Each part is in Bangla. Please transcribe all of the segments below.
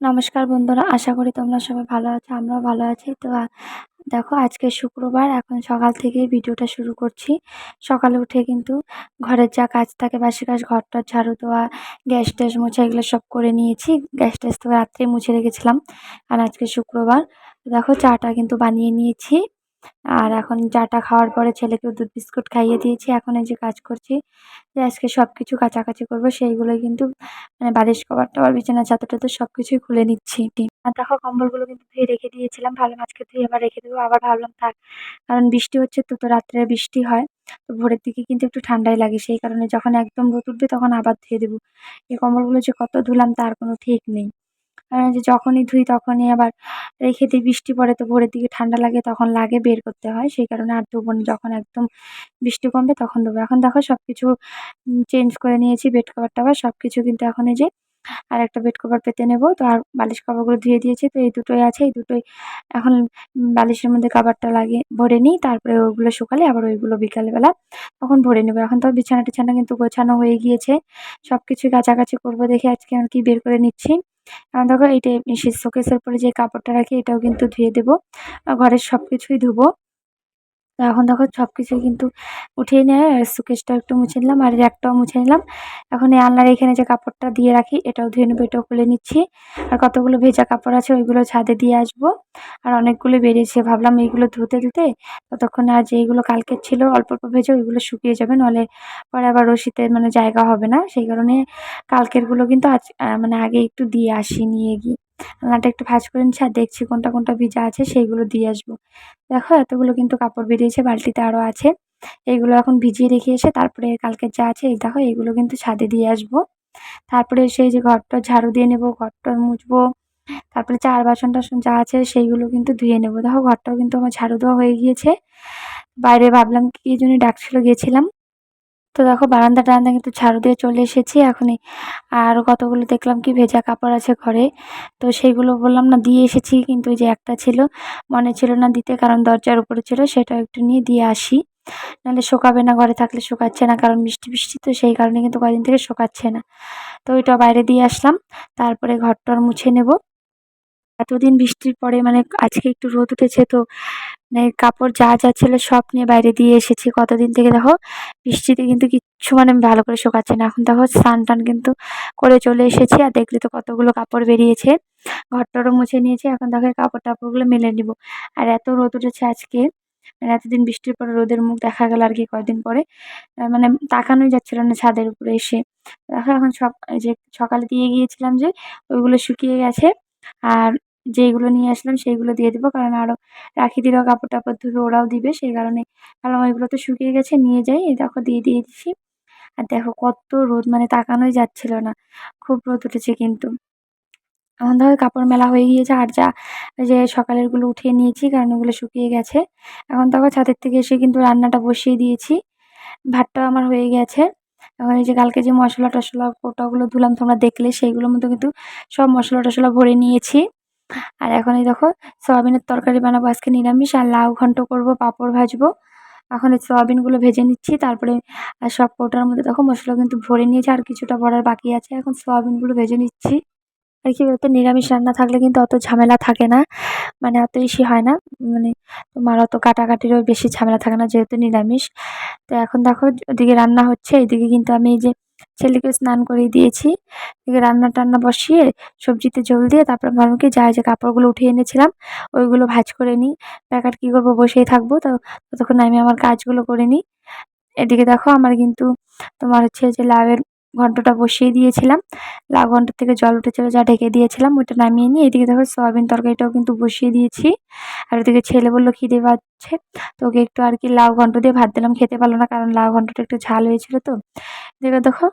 নমস্কার বন্ধুরা, আশা করি তোমরা সবাই ভালো আছো, আমরাও ভালো আছি। তো দেখো আজকে শুক্রবার, এখন সকাল থেকে ভিডিওটা শুরু করছি। সকালে উঠে কিন্তু ঘরের যা কাজ থাকে, বাসি কাজ ঘরটা ঝাড়ু দেওয়া গ্যাস ট্যাস মুছে, এগুলো সব করে নিয়েছি। গ্যাস ট্যাস তো রাত্রে মুছে রেখেছিলাম, আর আজকে শুক্রবার। দেখো চাটা কিন্তু বানিয়ে নিয়েছি। আর এখন চাটা খাওয়ার পরে ছেলেকেও দুধ বিস্কুট খাইয়ে দিয়েছি। এখন এই যে কাজ করছি, যে আজকে সব কিছু কাছাকাছি করব, সেইগুলোই কিন্তু মানে বালিশ, কভার টভার বিছানা চাদর টাদর সব কিছুই খুলে নিচ্ছি। আর দেখো কম্বলগুলো কিন্তু ধুয়ে রেখে দিয়েছিলাম ভাবলাম আজকে ধুয়ে আবার রেখে দেবো, আবার ভাবলাম থাক। কারণ বৃষ্টি হচ্ছে তো তো রাত্রে বৃষ্টি হয়, তো ভোরের দিকে কিন্তু একটু ঠান্ডাই লাগে। সেই কারণে যখন একদম রোদ উঠবে তখন আবার ধুয়ে দেবো। এই কম্বলগুলো যে কত ধুলাম তার কোনো ঠিক নেই। যে যখনই ধুই তখনই আবার রেখে দিই, বৃষ্টি পড়ে তো ভোরের দিকে ঠান্ডা লাগে তখন লাগে বের করতে হয়। সেই কারণে আর ধোবো না, যখন একদম বৃষ্টি কমবে তখন দেবো এখন দেখো সব কিছু চেঞ্জ করে নিয়েছি বেড কভার টাভার সব কিছু কিন্তু এখন এই যে আর একটা বেড কভার পেতে নেব। তো আর বালিশ কভারগুলো ধুয়ে দিয়েছি, তো এই দুটোই আছে, এই দুটোই এখন বালিশের মধ্যে কাভারটা লাগিয়ে ভরে নিই, তারপরে ওগুলো শুকালে আবার ওইগুলো বিকালবেলা তখন ভরে নেব। এখন তো বিছানা টিছানা কিন্তু গোছানো হয়ে গিয়েছে সব কিছু কাছাকাছি করব দেখে আজকে আর কি বের করে নিচ্ছি। দেখো এইটা শোকেসের পরে যে কাপড়টা রাখি, এটাও কিন্তু ধুয়ে দেবো। ঘরের সব কিছুই ধুবো। তো এখন দেখো সব কিছুই কিন্তু উঠিয়ে নিয়ে সুকেশটা একটু মুছে নিলাম, আর র্যাকটাও মুছে নিলাম। এখন এই আলনার এখানে যে কাপড়টা দিয়ে রাখি, এটাও ধুয়ে নেব, এটাও খুলে নিচ্ছি। আর কতগুলো ভেজা কাপড় আছে, ওইগুলো ছাদে দিয়ে আসব। আর অনেকগুলো বেরিয়েছে, ভাবলাম এইগুলো ধুতে ধুতে ততক্ষণে আর যেইগুলো কালকের ছিল অল্প অল্প ভেজে, ওইগুলো শুকিয়ে যাবে নাহলে পরে আবার রশিতে মানে জায়গা হবে না। সেই কারণে কালকেরগুলো কিন্তু আজ মানে আগে একটু দিয়ে আসি, নিয়ে গিয়ে। আলনাটা একটু ভাঁজ করে নিচ্ছি আর দেখছি কোনটা কোনটা ভিজা আছে সেইগুলো দিয়ে আসব। দেখো এতগুলো কিন্তু কাপড় বেরিয়েছে, বালতিতে আরও আছে। এইগুলো এখন ভিজিয়ে রেখে এসে তারপরে কালকের যা আছে এই দেখো এইগুলো কিন্তু ছাদে দিয়ে আসব। তারপরে সেই যে ঘরটা ঝাড়ু দিয়ে নেব, ঘরটা মুছবো, তারপরে চার বাসন টাসন যা আছে সেইগুলো কিন্তু ধুয়ে নেব। দেখো ঘরটাও কিন্তু আমার ঝাড়ু দেওয়া হয়ে গিয়েছে। বাইরে ভাবলাম কি জন্য ডাকছিল, গেছিলাম। তো দেখো, বারান্দা টারান্দা কিন্তু ঝাড়ু দিয়ে চলে এসেছি এখনই। আর কতগুলো দেখলাম কি ভেজা কাপড় আছে ঘরে। তো সেইগুলো বললাম না, দিয়ে এসেছি। কিন্তু যে একটা ছিল, মনে ছিল না দিতে, কারণ দরজার উপরে ছিল, সেটা একটু নিয়ে দিয়ে আসি। নাহলে শুকাবে না, ঘরে থাকলে শুকাচ্ছে না, কারণ বৃষ্টি বৃষ্টি তো, সেই কারণে কিন্তু কদিন থেকে শুকাচ্ছে না। তো ওইটা বাইরে দিয়ে আসলাম, তারপরে ঘরটর মুছে নেব। এতদিন বৃষ্টির পরে মানে আজকে একটু রোদ উঠেছে তো মানে কাপড় যা যা ছিল সব নিয়ে বাইরে দিয়ে এসেছি কতদিন থেকে দেখো, বৃষ্টিতে কিন্তু কিচ্ছু মানে ভালো করে শুকাচ্ছে না। এখন দেখো স্নান টান কিন্তু করে চলে এসেছি আর দেখলে তো কতগুলো কাপড় বেরিয়েছে। ঘরটরও মুছে নিয়েছি, এখন দেখো কাপড় টাপড়গুলো মেলে নিব। আর এত রোদ উঠেছে আজকে মানে এতদিন বৃষ্টির পরে রোদের মুখ দেখা গেল আর কি কয়দিন পরে। মানে তাকানোই যাচ্ছিল না ছাদের উপরে এসে। দেখো এখন সব যে সকালে দিয়ে গিয়েছিলাম যে, ওইগুলো শুকিয়ে গেছে। আর যেইগুলো নিয়ে আসলাম সেইগুলো দিয়ে দেবো। কারণ আরও রাখি দিলেও কাপড় টাপড় ধুবে ওরাও দিবে, সেই কারণে ভাবলাম ওইগুলো তো শুকিয়ে গেছে, নিয়ে যাই। এই দেখো দিয়ে দিয়ে দিচ্ছি আর দেখো কত রোদ মানে তাকানোই যাচ্ছিল না। খুব রোদ উঠেছে কিন্তু। এখন ধরো কাপড় মেলা হয়ে গিয়েছে, আর যা যে সকালেরগুলো উঠিয়ে নিয়েছি, কারণ ওগুলো শুকিয়ে গেছে। এখন তখন ছাদের থেকে এসে কিন্তু রান্নাটা বসিয়ে দিয়েছি। ভাতটাও আমার হয়ে গেছে। এখন এই যে কালকে যে মশলা টশলা কোটাগুলো ধুলাম, তোমরা দেখলে, সেইগুলোর মধ্যে কিন্তু সব মশলা টশলা ভরে নিয়েছি। আর এখন এই দেখো, সয়াবিনের তরকারি বানাবো। আজকে নিরামিষ আর লাউ ঘন্ট করব, পাঁপড় ভাজবো। এখন এই সয়াবিনগুলো ভেজে নিচ্ছি, তারপরে সব কৌটার মধ্যে দেখো মশলা কিন্তু ভরে নিয়েছে আর কিছুটা ভরার বাকি আছে। এখন সয়াবিনগুলো ভেজে নিচ্ছি। আর কি বলতো, নিরামিষ রান্না থাকলে কিন্তু অত ঝামেলা থাকে না। মানে অত ইসি হয় না। মানে তোমার অত কাটাকাটিরও বেশি ঝামেলা থাকে না, যেহেতু নিরামিষ। তো এখন দেখো, ওদিকে রান্না হচ্ছে এদিকে কিন্তু আমি এই যে ছেলেকে স্নান করিয়ে দিয়েছি। এদিকে রান্না টান্না বসিয়ে সবজিতে জল দিয়ে তারপর ভাবলাম যা যে কাপড়গুলো উঠিয়ে এনেছিলাম, ওইগুলো ভাজ করে নিই। প্যাকার কী করব বসেই থাকব, তো ততক্ষণ আমি আমার কাজগুলো করে নিই। এদিকে দেখো আমার কিন্তু তোমার হচ্ছে যে লাউয়ের ঘন্টটা বসিয়ে দিয়েছিলাম। লাউ ঘণ্টার থেকে জল উঠেছিল যা ঢেকে দিয়েছিলাম, ওইটা নামিয়ে নিয়ে এদিকে দেখো সয়াবিন তরকারিটাও কিন্তু বসিয়ে দিয়েছি। আর ওদিকে ছেলে বলল, খিদে পাচ্ছে। তো ওকে একটু আর কি লাউ ঘন্ট দিয়ে ভাত দিলাম, খেতে পারল না কারণ লাউ ঘন্টটা একটু ঝাল হয়েছিল তো। এদিকে দেখো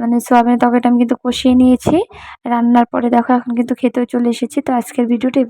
মানে সয়াবিনের তরকারিটা আমি কিন্তু কষিয়ে নিয়েছি। রান্নার পরে দেখো, এখন কিন্তু খেতেও চলে এসেছি। তো আজকের ভিডিওটা এই